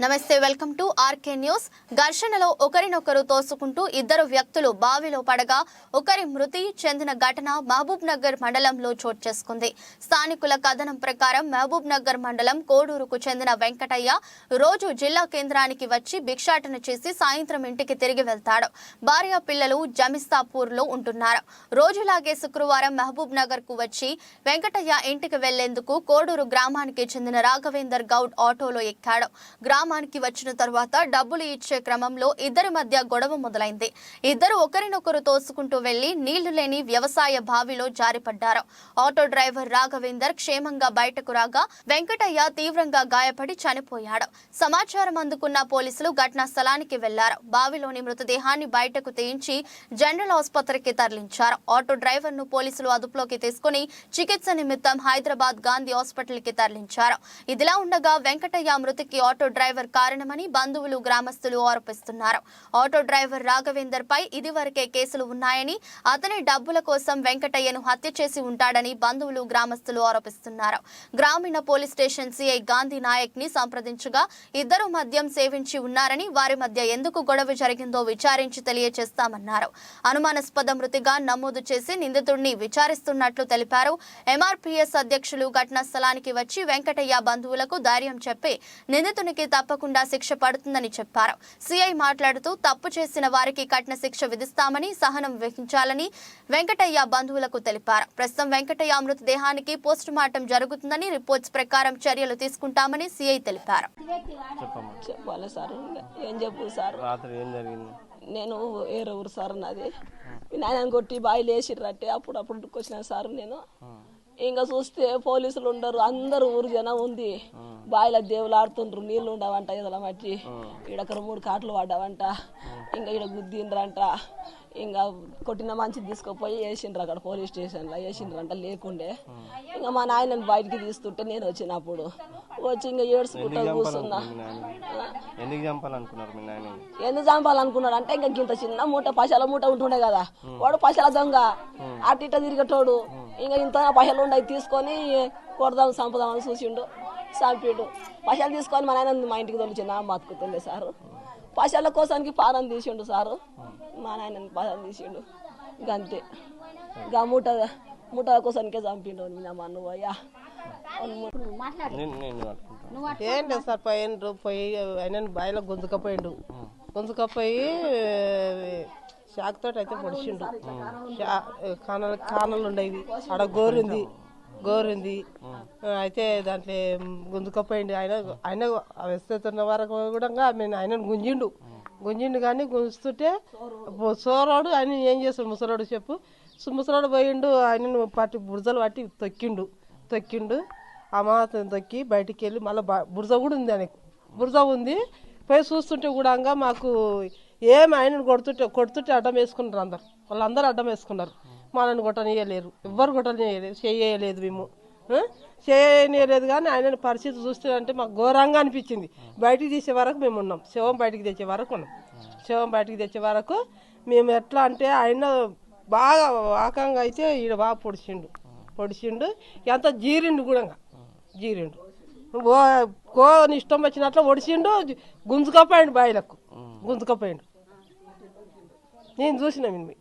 నమస్తే welcome to RK news. ఘర్షణలో ఒకరినొకరు తోసుకుంటూ ఇద్దరు వ్యక్తులు బావిలో పడగా ఒకరి మృతి చెందిన ఘటన మహబూబ్ నగర్ మండలంలో చోటు చేసుకుంది. స్థానికుల కథనం ప్రకారం మహబూబ్ నగర్ మండలం కోడూరుకు చెందిన వెంకటయ్య రోజు జిల్లా కేంద్రానికి వచ్చి భిక్షాటన చేసి సాయంత్రం ఇంటికి తిరిగి వెళ్తాడు. భార్య పిల్లలు జమిస్తాపూర్లో ఉంటున్నారు. రోజులాగే శుక్రవారం మహబూబ్ నగర్కు వచ్చి వెంకటయ్య ఇంటికి వెళ్ళేందుకు కోడూరు గ్రామానికి చెందిన రాఘవేందర్ గౌడ్ ఆటోలో ఎక్కాడు. గ్రామానికి వచ్చిన తర్వాత డబ్బులు ఇచ్చే క్రమంలో ఇద్దరి మధ్య గొడవ మొదలైంది. ఇద్దరు ఒకరినొకరు తోసుకుంటూ వెళ్ళి నీళ్ళు లేని వ్యవసాయ బావిలో జారిపడ్డారు. ఆటో డ్రైవర్ రాఘవేందర్ క్షేమంగా బయటకు రాగా వెంకటయ్య తీవ్రంగా గాయపడి చనిపోయాడు. సమాచారం అందుకున్న పోలీసులు ఘటనా స్థలానికి వెళ్ళారు. బావిలోని మృతదేహాన్ని బయటకు తీయించి జనరల్ ఆసుపత్రికి తరలించారు. ఆటో డ్రైవర్ను పోలీసులు అదుపులోకి తీసుకుని చికిత్స నిమిత్తం హైదరాబాద్ గాంధీ హాస్పిటల్కి తరలించారు. ఇదిలా ఉండగా వెంకటయ్య మృతికి ఆటో డ్రైవర్ కారణమని బంధువులు గ్రామస్తులు ఆరోపిస్తున్నారు. ఆటో డ్రైవర్ రాఘవేందర్ పై ఇదివరకే కేసులు ఉన్నాయని అతని డబ్బుల కోసం వెంకటయ్యను హత్య చేసి ఉంటాడని బంధువులు గ్రామస్తులు ఆరోపిస్తున్నారు. గ్రామీణ పోలీస్ స్టేషన్ సిఐ గాంధీ నాయక్ని సంప్రదించగా ఇద్దరు మద్యం సేవించి ఉన్నారని వారి మధ్య ఎందుకు గొడవ జరిగిందో విచారించి తెలియజేస్తామన్నారు అనుమానాస్పద మృతిగా నమోదు చేసి నిందితుడిని విచారిస్తున్నట్లు తెలిపారు. ఎంఆర్పీఎస్ అధ్యక్షులు ఘటనా స్థలానికి వచ్చి వెంకటయ్య బంధువులకు ధైర్యం చెప్పి నిందితునికి తప్పకుండా శిక్ష పడుతుందని చెప్పారు. సిఐ మాట్లాడుతూ తప్పు చేసిన వారికి కఠిన శిక్ష విధిస్తామని సహనం వహించాలని వెంకటయ్య బంధువులకు తెలిపారు. ప్రస్తుతం వెంకటయ్య మృతదేహానికి పోస్ట్ మార్టం జరుగుతుందని రిపోర్ట్స్ ప్రకారం చర్యలు తీసుకుంటామని సిఐ తెలిపారు. చెప్పాలి సార్? ఏం చెప్పు సార్? రాత్రి ఏం జరిగింది? నేను వేరే ఊరు సార్ నాది. నాయన కొట్టి బాయిలు వేసిర్రట్టే అప్పుడు అప్పుడు వచ్చిన సార్ నేను. ఇంకా చూస్తే పోలీసులు ఉండరు అందరు ఊరు జనం ఉంది. బాయిల దేవులు ఆడుతుండ్రు నీళ్ళు ఉండవంట ఇదల మట్టి. ఈడక్కడ మూడు కాట్లు పడ్డావంట. ఇంకా ఈడ గుద్దిండ్రంట. ఇంకా కొట్టిన మంచి తీసుకుపోయి వేసిండ్రు అక్కడ పోలీస్ స్టేషన్లో వేసిండ్రంట లేకుండే. ఇంకా మా నాయనని బయటికి తీస్తుంటే నేను వచ్చినప్పుడు వచ్చి ఇంకా ఏడ్చుకుంటా కూర్చున్నా. మీ ఎందుకు చంపాలనుకున్నారు మీ నాయన? ఎందుకు చంపాలనుకున్నాడు అంటే ఇంకా ఇంత చిన్న మూట పైసల మూట ఉంటుండే కదా. వాడు పైసల దొంగ అటు ఇట తిరిగేటోడు. ఇంకా ఇంత పైసలు ఉండయి తీసుకొని కొడదాం చంపుదామని చూసిండు. చంపిండు పైసలు తీసుకొని మా నాయన మా ఇంటికి తొలిచింది ఆ బతుకుతుండే సారు. పైసల కోసానికి పానం తీసిండు సారు. మా నాయన పానం తీసిండు. ఇంక అంతే. ఇంకా మూట మూట కోసానికే చంపిండు. నా మన్ను అయ్యా నేను నేను పట్టుకుంటాను ఏం లేదు సార్ పోయిండ్రు పోయి ఆయన బాయిలో గుంజుకపోయిండు గుంజుకపోయి షాక్ తోటి అయితే పొడిచిండు. కానలు కానలు ఉండేవి. ఆడ గోరుంది గోరుంది. అయితే దాంట్లో గుంజుకపోయిండు ఆయన ఆయన వెస్తున్న వరకు కూడా ఆమె ఆయనను గుంజిండు. గుంజిండు కానీ గుంజుతుంటే సోరాడు ఆయన ఏం చేస్తాడు ముసలోడు చెప్పు. సు- ముసలోడు పోయిండు ఆయనను పట్టి బురదలు పట్టి తొక్కిండు. తొక్కిండు. అమాత తొక్కి బయటికి వెళ్ళి మళ్ళీ బురద కూడా ఉంది ఆయనకు. బురద ఉంది. పోయి చూస్తుంటే కూడా మాకు ఏం ఆయనను కొడుతుంటే కొడుతుంటే అడ్డం వేసుకున్నారు అందరు. వాళ్ళందరూ అడ్డం వేసుకున్నారు. మనల్ని కొట్టనియలేరు. ఎవ్వరు కొట్టనియలేదు చేయలేదు మేము. చేయనియలేదు కానీ ఆయన పరిస్థితి చూస్తే మాకు ఘోరంగా అనిపించింది. బయటికి తీసే వరకు మేము ఉన్నాం. శవం బయటికి తెచ్చే వరకు ఉన్నాం. శవం బయటికి తెచ్చే వరకు మేము ఎట్లా అంటే ఆయన బాగా వాకంగా అయితే ఈడ బాగా పొడిచిండు. పొడిచిండు. ఎంత జీరిండు కూడా జీరిండు. ఓ కోని ఇష్టం వచ్చినట్లు ఒడిచిండు గుంజుకపోయిండు బాయిలకు. గుంజుకపోయిండు. నేను చూసినాం ఇన్ని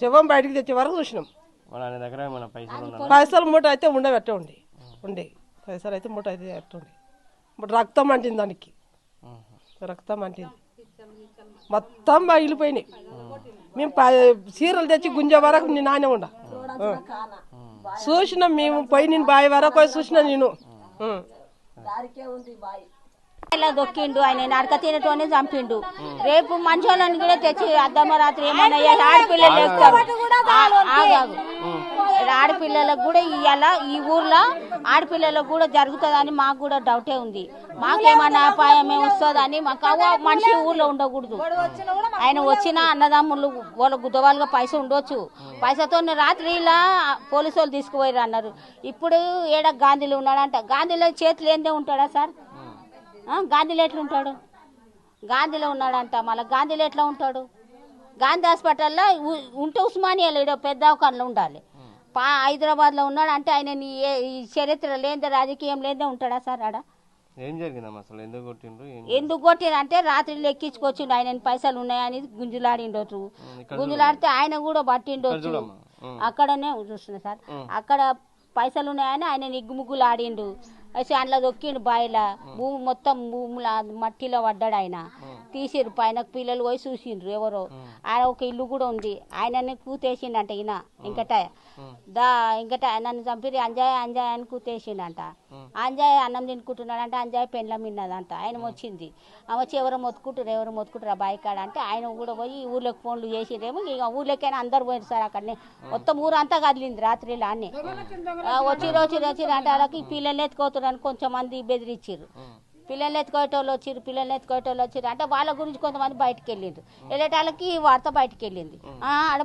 శవం బయటికి తెచ్చే వరకు చూసినాం. పైసలు మూట అయితే ఉండవి అట్టే ఉండి. ఉండే. పైసలు అయితే మూట అయితే ఇప్పుడు రక్తం అంటింది దానికి. రక్తం అంటింది. మొత్తం పగిలిపోయినాయి. మేము ప- చీరలు తెచ్చి గుంజే వరకు నేను నానే ఉండ. చూసినాం మేము పోయి నేను బావి వరకు పోయి చూసినా నేను. దారికే ఉంది బాయ్. ఇలా దొక్కిండు ఆయన నడక తినటోనే చంపిండు. రేపు మనుషులను కూడా తెచ్చి అద్దమ్మ రాత్రి ఆడపిల్లలు ఎక్కుతారు ఆడపిల్లలకు కూడా ఇవాళ ఈ ఊర్లో ఆడపిల్లలకు కూడా జరుగుతుందని మాకు కూడా డౌటే ఉంది. మాకేమన్నా అపాయమే వస్తుందని మాకు మనిషి ఊర్లో ఉండకూడదు. ఆయన వచ్చిన అన్నదమ్ములు వాళ్ళ గుద్దవాళ్ళుగా పైస ఉండొచ్చు. పైసతో రాత్రి ఇలా పోలీసు వాళ్ళు తీసుకుపోయారు అన్నారు. ఇప్పుడు ఏడ గాంధీలో ఉన్నాడంట. గాంధీలో చేతులు ఏందే ఉంటాడా సార్? గాంధీలో ఎట్లా ఉంటాడు గాంధీలో ఉన్నాడంట మళ్ళీ గాంధీలో ఎట్లా ఉంటాడు? గాంధీ హాస్పిటల్లో ఉంటే ఉస్మానియాలో ఈడ పెద్ద దవాఖానలో ఉండాలి. పా హైదరాబాద్లో ఉన్నాడు అంటే ఆయన ఈ చరిత్ర లేనిదే రాజకీయం లేదే ఉంటాడా సార్ ఆడ? ఏం జరిగిందమ్మా అసలు? ఎందుకు కొట్టిండ్రు? ఎందుకు కొట్టినంటే రాత్రి లెక్కించుకొచ్చిండు ఆయన పైసలు ఉన్నాయని గుంజులాడిండొచ్చు గుంజులాడితే ఆయన కూడా పట్టిండొచ్చు. అక్కడనే చూస్తున్నా సార్. అక్కడ పైసలు ఉన్నాయని ఆయన నిగ్గుముగ్గులు ఆడిండు అయితే అందులో దొక్కిండు బాయిల. భూమి మొత్తం భూమిలో మట్టిలో పడ్డాడు ఆయన. తీసిరు పైన పిల్లలు పోయి చూసిండ్రు ఎవరో. ఆయన ఒక ఇల్లు కూడా ఉంది. ఆయనని కూతేసిండంట ఈయన ఇంకట దా ఇంకట నన్ను చంపిరి అంజాయ్ అంజాయ్ అని కూతేసిండంట. అంజాయ్ అన్నం తినుకుంటున్నాడంటే. అంజాయ్ పెండ్లం మిన్నదంట. ఆయన వచ్చింది. ఆమె వచ్చి ఎవరో మొత్తుకుంటారు ఎవరు మొత్తుకుంటారు ఆ బాయి కాడ అంటే ఆయన కూడా పోయి ఊర్లోకి ఫోన్లు చేసిండేమో ఇక ఊర్లోకైనా అందరు పోయారు సార్ అక్కడనే. మొత్తం ఊరంతా కదిలింది రాత్రిలో అన్నీ వచ్చి రోజు వచ్చి అంటే వాళ్ళకి పిల్లలు ఎత్తుకోతున్నారు. కొంచెం మంది బెదిరించారు పిల్లల్ని ఎత్తుకోయేటోళ్ళు వచ్చిరు పిల్లల్ని ఎత్తుకోయేటోళ్ళు వచ్చిరు అంటే వాళ్ళ గురించి కొంతమంది బయటకు వెళ్ళిండ్రు వెళ్ళేటాళ్ళకి వార్త బయటకు వెళ్ళింది ఆడ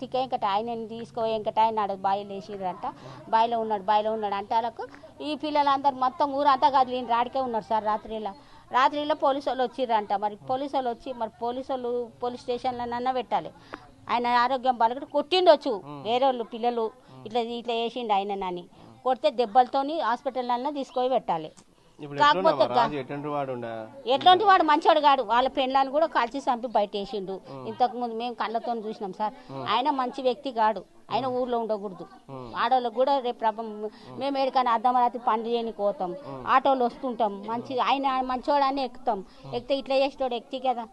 తిక్క వెంకట ఆయన తీసుకో వెంకట ఆయన ఆడ బాయిలో వేసిరంట బాయిలో ఉన్నాడు బాయిలో ఉన్నాడు అంటే వాళ్ళకు ఈ పిల్లలందరూ మొత్తం ఊరంతా కదిలిండ్రు. ఆడికే ఉన్నారు సార్ రాత్రిలో రాత్రిలో పోలీసు వాళ్ళు వచ్చిర్రంట. మరి పోలీసు వాళ్ళు వచ్చి మరి పోలీసు వాళ్ళు పోలీస్ స్టేషన్లోనన్నా పెట్టాలి. ఆయన ఆరోగ్యం బాగా కొట్టిండొచ్చు. వేరే వాళ్ళు పిల్లలు ఇట్లా ఇట్లా వేసిండు ఆయన నని కొడితే దెబ్బలతోని హాస్పిటల్ తీసుకొని పెట్టాలి. కాకపోతే ఎట్లాంటి వాడు? మంచోడు గాడు వాళ్ళ పెళ్ళాన్ని కూడా కాల్చి చంపి బయట వేసిండు ఇంతకు ముందు మేము కళ్ళతో చూసినాం సార్. ఆయన మంచి వ్యక్తి కాడు. ఆయన ఊర్లో ఉండకూడదు. ఆడోళ్ళకి కూడా రేపు ప్రభం మేము ఎక్కడికైనా అర్ధమరాత్రి పని చేయని పోతాం. ఆటోలు వస్తుంటాం. మంచి ఆయన మంచోడాన్ని ఎక్కుతాం. ఎక్కితే ఇట్లా చేసేటోడు ఎక్కి కదా.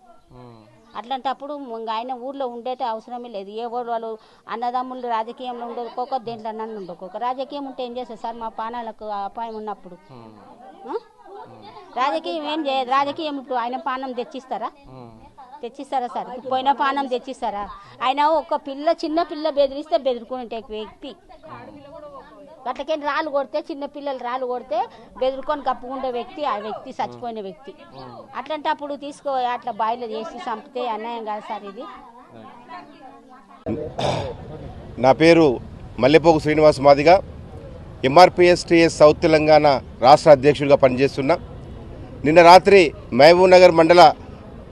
అట్లాంటప్పుడు ఇంక ఆయన ఊర్లో ఉండేట అవసరమే లేదు. ఏ వాళ్ళు వాళ్ళు అన్నదమ్ములు రాజకీయంలో ఉండొక్కొక్క దేంట్లో నన్ను ఉండొక్కొక్క రాజకీయం ఉంటే ఏం చేస్తారు సార్? మా పానాలకు అపాయం ఉన్నప్పుడు? రాజకీయం ఏం చేయదు. రాజకీయం ఇప్పుడు ఆయన పానం తెచ్చిస్తారా. తెచ్చిస్తారా సార్? పోయిన పానం తెచ్చిస్తారా? ఆయన ఒక పిల్ల చిన్న పిల్ల బెదిరిస్తే బెదిరుకునే వ్యక్తి. అట్లకే రాళ్ళు కొడితే చిన్న పిల్లలు రాళ్ళు కొడితే బెదిరుకొని కప్పుకుండే వ్యక్తి ఆ వ్యక్తి చచ్చిపోయిన వ్యక్తి. అట్లాంటి అప్పుడు తీసుకో అట్లా బాయిలో చేసి చంపితే అన్యాయం కాదు సార్ ఇది. నా పేరు Mallepogu Srinivas Madiga. MRPS TS south Telangana రాష్ట్ర అధ్యక్షుడిగా పనిచేస్తున్నా. నిన్న రాత్రి మహబూబ్ నగర్ మండల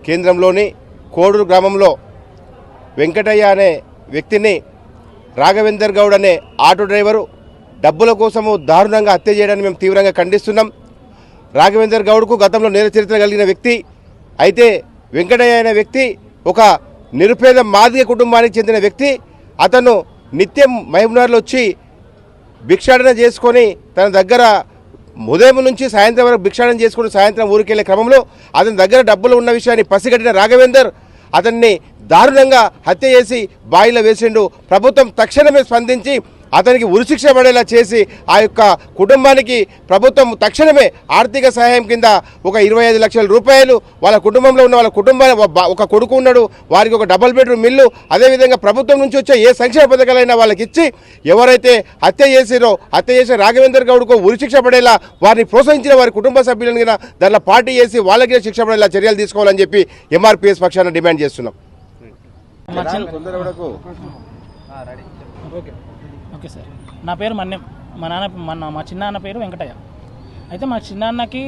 కేంద్రంలోని కోడూరు గ్రామంలో వెంకటయ్య అనే వ్యక్తిని రాఘవేందర్ గౌడ్ అనే ఆటో డ్రైవరు డబ్బుల కోసము దారుణంగా హత్య చేయడాన్ని మేము తీవ్రంగా ఖండిస్తున్నాం. రాఘవేందర్ గౌడ్కు గతంలో నేర చరిత్ర కలిగిన వ్యక్తి అయితే వెంకటయ్య అనే వ్యక్తి ఒక నిరుపేద మాదిగ కుటుంబానికి చెందిన వ్యక్తి అతను నిత్యం మహబూబ్నగర్లో వచ్చి భిక్షాటన చేసుకొని తన దగ్గర ఉదయం నుంచి సాయంత్రం వరకు భిక్షాటన చేసుకుని సాయంత్రం ఊరికెళ్ళే క్రమంలో అతని దగ్గర డబ్బులు ఉన్న విషయాన్ని పసిగట్టిన రాఘవేందర్ అతన్ని దారుణంగా హత్య చేసి బాయిలో వేసిండు. ప్రభుత్వం తక్షణమే స్పందించి అతనికి ఉరిశిక్ష పడేలా చేసి ఆ యొక్క కుటుంబానికి ప్రభుత్వం తక్షణమే ఆర్థిక సహాయం కింద ఒక ఇరవై ఐదు లక్షల రూపాయలు వాళ్ళ కుటుంబంలో ఉన్న వాళ్ళ కుటుంబ ఒక కొడుకు ఉన్నాడు వారికి ఒక డబుల్ బెడ్రూమ్ ఇల్లు అదేవిధంగా ప్రభుత్వం నుంచి వచ్చే ఏ సంక్షేమ పథకాలైనా వాళ్ళకి ఇచ్చి ఎవరైతే హత్య చేసిరో హత్య చేసిన రాఘవేందర్ గౌడ్కు ఉరిశిక్ష పడేలా వారిని ప్రోత్సహించిన వారి కుటుంబ సభ్యులను గిన దాంట్లో పార్టీ చేసి వాళ్ళకి శిక్ష పడేలా చర్యలు తీసుకోవాలని చెప్పి ఎంఆర్పిఎస్ పక్షాన డిమాండ్ చేస్తున్నాం. Okay sir. నా పేరు మన్యం మా నాన్న మన మా చిన్నాన్న పేరు వెంకటయ్య. అయితే మా చిన్నాన్నకి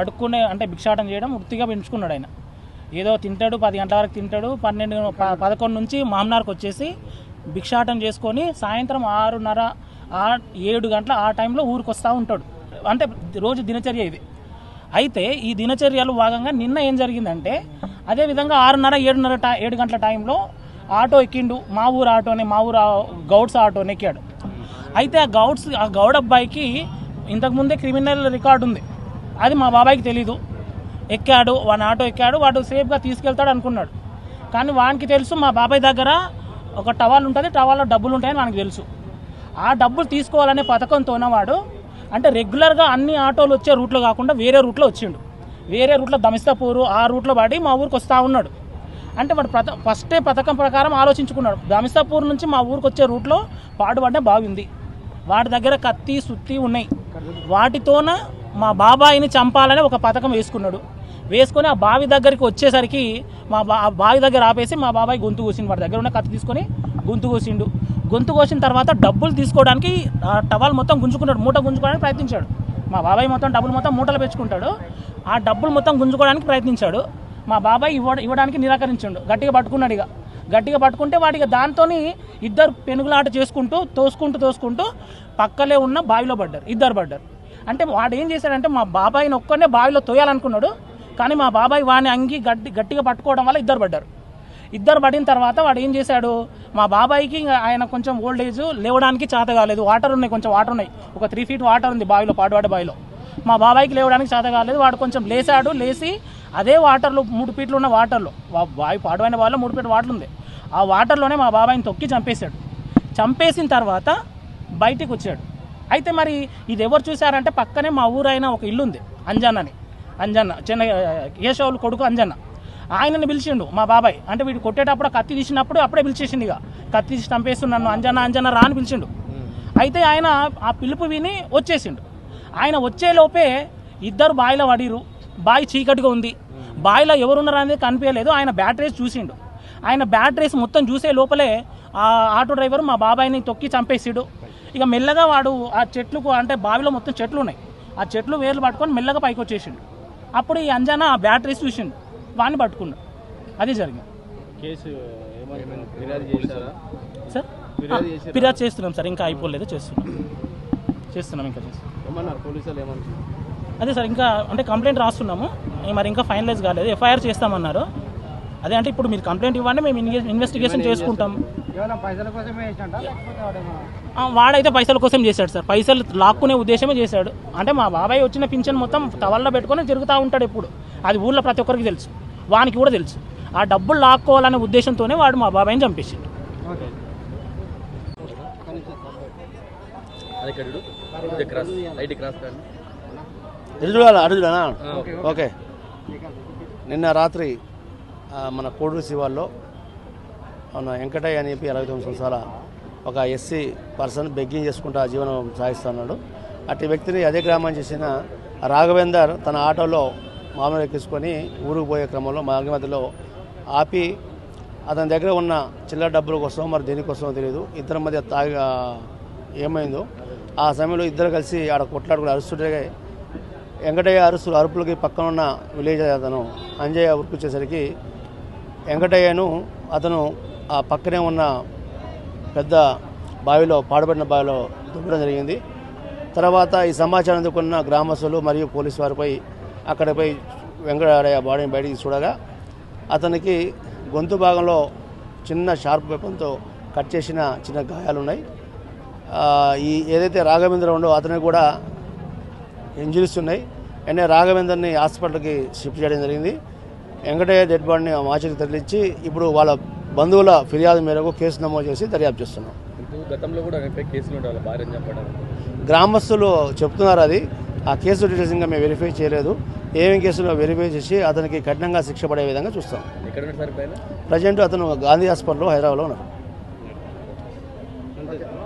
అడుక్కునే అంటే భిక్షాటం చేయడం వృత్తిగా పెంచుకున్నాడు ఆయన. ఏదో తింటాడు పది గంటల వరకు తింటాడు పన్నెండు పదకొండు నుంచి మామనార్కి వచ్చేసి భిక్షాటం చేసుకొని సాయంత్రం ఆరున్నర ఆ ఏడు గంటల ఆ టైంలో ఊరికి వస్తూ ఉంటాడు. అంటే రోజు దినచర్య ఇది. అయితే ఈ దినచర్యలు భాగంగా నిన్న ఏం జరిగిందంటే అదే విధంగా ఆరున్నర ఏడున్నర టై ఏడు గంటల టైంలో ఆటో ఎక్కిండు మా ఊరు ఆటోనే మా ఊరు గౌడ్స్ ఆటోని ఎక్కాడు. అయితే ఆ గౌడ్స్ ఆ గౌడ్ అబ్బాయికి ఇంతకుముందే క్రిమినల్ రికార్డు ఉంది. అది మా బాబాయికి తెలీదు. ఎక్కాడు వాని ఆటో ఎక్కాడు వాడు సేఫ్గా తీసుకెళ్తాడు అనుకున్నాడు. కానీ వానికి తెలుసు మా బాబాయ్ దగ్గర ఒక టవాల్ ఉంటుంది టవాల్లో డబ్బులు ఉంటాయని మనకు తెలుసు. ఆ డబ్బులు తీసుకోవాలనే పథకంతో వాడు అంటే రెగ్యులర్గా అన్ని ఆటోలు వచ్చే రూట్లో కాకుండా వేరే రూట్లో వచ్చిండు. వేరే రూట్లో దమిస్తాపూరు ఆ రూట్లో పడి మా ఊరికి వస్తూ ఉన్నాడు. అంటే వాడు ప్రత ఫస్టే పథకం ప్రకారం ఆలోచించుకున్నాడు. దమిస్తాపూర్ నుంచి మా ఊరికి వచ్చే రూట్లో పాడుపడ్డ ఉంది వాటి దగ్గర కత్తి సుత్తి ఉన్నాయి. వాటితోన మా బాబాయిని చంపాలని ఒక పథకం వేసుకున్నాడు. వేసుకొని ఆ బావి దగ్గరికి వచ్చేసరికి మా బా బావి దగ్గర ఆపేసి మా బాబాయ్ గొంతు కోసిండు. వాడి దగ్గర ఉన్న కత్తి తీసుకొని గొంతు కోసిండు. గొంతు కోసిన తర్వాత డబ్బులు తీసుకోవడానికి టవాల్ మొత్తం గుంజుకున్నాడు. మూట గుంజుకోవడానికి ప్రయత్నించాడు. మా బాబాయ్ మొత్తం డబ్బులు మొత్తం మూటలు పెంచుకుంటాడు. ఆ డబ్బులు మొత్తం గుంజుకోవడానికి ప్రయత్నించాడు. మా బాబాయ్ ఇవ్వ ఇవ్వడానికి నిరాకరించాడు. గట్టిగా పట్టుకున్నాడు ఇక. గట్టిగా పట్టుకుంటే వాడికి దాంతోని ఇద్దరు పెనుగులాట చేసుకుంటూ తోసుకుంటూ తోసుకుంటూ పక్కలే ఉన్న బావిలో పడ్డారు. ఇద్దరు పడ్డారు. అంటే వాడు ఏం చేశాడంటే మా బాబాయిని ఒక్కనే బావిలో తోయాలనుకున్నాడు. కానీ మా బాబాయ్ వాని అంగి గట్టి గట్టిగా పట్టుకోవడం వల్ల ఇద్దరు పడ్డారు. ఇద్దరు పడిన తర్వాత వాడు ఏం చేశాడు? మా బాబాయికి ఇంకా ఆయన కొంచెం ఓల్డ్ ఏజ్ లేవడానికి చేత కాలేదు. వాటర్ ఉన్నాయి కొంచెం వాటర్ ఉన్నాయి. ఒక త్రీ ఫీట్ వాటర్ ఉంది బావిలో పాడువాడ బావిలో. మా బాబాయికి లేవడానికి చేత కాలేదు. వాడు కొంచెం లేచాడు లేచి అదే వాటర్లో మూడు ఫీట్లు ఉన్న వాటర్లో. బావి పాడువైన వాళ్ళు మూడు ఫీట్ వాటర్ ఉంది. ఆ వాటర్లోనే మా బాబాయిని తొక్కి చంపేశాడు. చంపేసిన తర్వాత బయటికి వచ్చాడు. అయితే మరి ఇది ఎవరు చూశారంటే పక్కనే మా ఊరైన ఒక ఇల్లు ఉంది అంజన్ అని అంజన్న చిన్న కేశవులు కొడుకు అంజన్న. ఆయనని పిలిచిండు మా బాబాయ్. అంటే వీడు కొట్టేటప్పుడు కత్తి తీసినప్పుడు అప్పుడే పిలిచేసింది ఇక. కత్తి తీసి చంపేస్తు నన్ను అంజన్న అంజన్న రా అని పిలిచిండు. అయితే ఆయన ఆ పిలుపు విని వచ్చేసిండు. ఆయన వచ్చేలోపే ఇద్దరు బాయిలో పడిరు బావి చీకటిగా ఉంది. బావిలో ఎవరున్నారు అనేది కనిపించలేదు. ఆయన బ్యాటరీస్ చూసిండు. ఆయన బ్యాటరీస్ మొత్తం చూసే లోపలే ఆ ఆటో డ్రైవర్ మా బాబాయ్ని తొక్కి చంపేసిడు. ఇక మెల్లగా వాడు ఆ చెట్లకు అంటే బావిలో మొత్తం చెట్లు ఉన్నాయి. ఆ చెట్లు వేర్లు పట్టుకొని మెల్లగా పైకి వచ్చేసిండు. అప్పుడు ఈ అంజన ఆ బ్యాటరీస్ చూసిండు. వాడిని పట్టుకున్నాడు. అది జరిగింది. కేసు ఏమైంది? ఫిర్యాదు చేశారా? సార్? ఫిర్యాదు చేస్తున్నాం సార్. ఇంకా అయిపోలేదు. చేస్తున్నాం. చేస్తున్నాం ఇంకా చేస్తున్నాం. ఏమన్నారు? పోలీసులు ఏమన్నారు? అదే సార్ ఇంకా అంటే కంప్లైంట్ రాస్తున్నాము. ఏ మరి ఇంకా ఫైనలైజ్ కాలేదు. ఎఫ్ఐఆర్ చేస్తామన్నారు. అదే అంటే ఇప్పుడు మీరు కంప్లైంట్ ఇవ్వండి మేము ఇన్వె- ఇన్వెస్టిగేషన్ చేసుకుంటాం. ఆ, వాడైతే పైసల కోసం చేశాడు సార్. పైసలు లాక్కునే ఉద్దేశమే చేశాడు. అంటే మా బాబాయ్ వచ్చిన పింఛన్ మొత్తం టవల్లో పెట్టుకొని తిరుగుతూ ఉంటాడు ఎప్పుడు. అది ఊళ్ళో ప్రతి ఒక్కరికి తెలుసు. వానికి కూడా తెలుసు. ఆ డబ్బులు లాక్కోవాలనే ఉద్దేశంతోనే వాడు మా బాబాయ్ని చంపేసిండు. ఇది క్రాస్ లైట్ క్రాస్ కానీ ఎదురుగా అడుగునా ఓకే. నిన్న రాత్రి మన కోడూరు శివాల్లో మన వెంకటయ్య అని చెప్పి అరవై తొమ్మిది సంవత్సరాల ఒక ఎస్సీ పర్సన్ బెగ్గింగ్ చేసుకుంటూ ఆ జీవనం సాగిస్తున్నాడు అట్టి వ్యక్తిని అదే గ్రామం చేసిన రాఘవేందర్ తన ఆటోలో మామూలు ఎక్కించుకొని ఊరుకు పోయే క్రమంలో మార్గ మధ్యలో ఆపి అతని దగ్గర ఉన్న చిల్లర డబ్బుల కోసం మరి దేనికోసమో తెలియదు ఇద్దరి మధ్య తాగి ఏమైందో. ఆ సమయంలో ఇద్దరు కలిసి ఆడ కొట్లాడుకుని అరుస్తుంటే వెంకటయ్య అరుసు అరుపులకి పక్కన ఉన్న విలేజ్ అతను అంజయ్య ఉరికొచ్చేసరికి వెంకటయ్యను అతను ఆ పక్కనే ఉన్న పెద్ద బావిలో పాడుబడిన బావిలో దుబ్బడం జరిగింది. తర్వాత ఈ సమాచారం అందుకున్న గ్రామస్తులు మరియు పోలీసు వారిపై అక్కడిపై వెంకటయ్య బాడీని బయటికి చూడగా అతనికి గొంతు భాగంలో చిన్న షార్ప్ వెపన్తో కట్ చేసిన చిన్న గాయాలు ఉన్నాయి ఈ ఏదైతే రాఘవేంద్ర ఉండో అతనికి కూడా ఇంజరీస్ ఉన్నాయి వెంటనే రాఘవేందర్ని హాస్పిటల్కి షిఫ్ట్ చేయడం జరిగింది. వెంకటయ్య డెడ్ బాడీని మాచికి తరలించి ఇప్పుడు వాళ్ళ బంధువుల ఫిర్యాదు మేరకు కేసు నమోదు చేసి దర్యాప్తు చేస్తున్నాం. గతంలో కూడా కేసులు గ్రామస్తులు చెప్తున్నారు అది. ఆ కేసు డీటెయిల్స్ ఇంకా మేము వెరిఫై చేయలేదు. ఏమేమి కేసులో వెరిఫై చేసి అతనికి కఠినంగా శిక్ష పడే విధంగా చూస్తాం. ప్రజెంట్ అతను గాంధీ హాస్పిటల్లో హైదరాబాద్లో ఉన్నారు.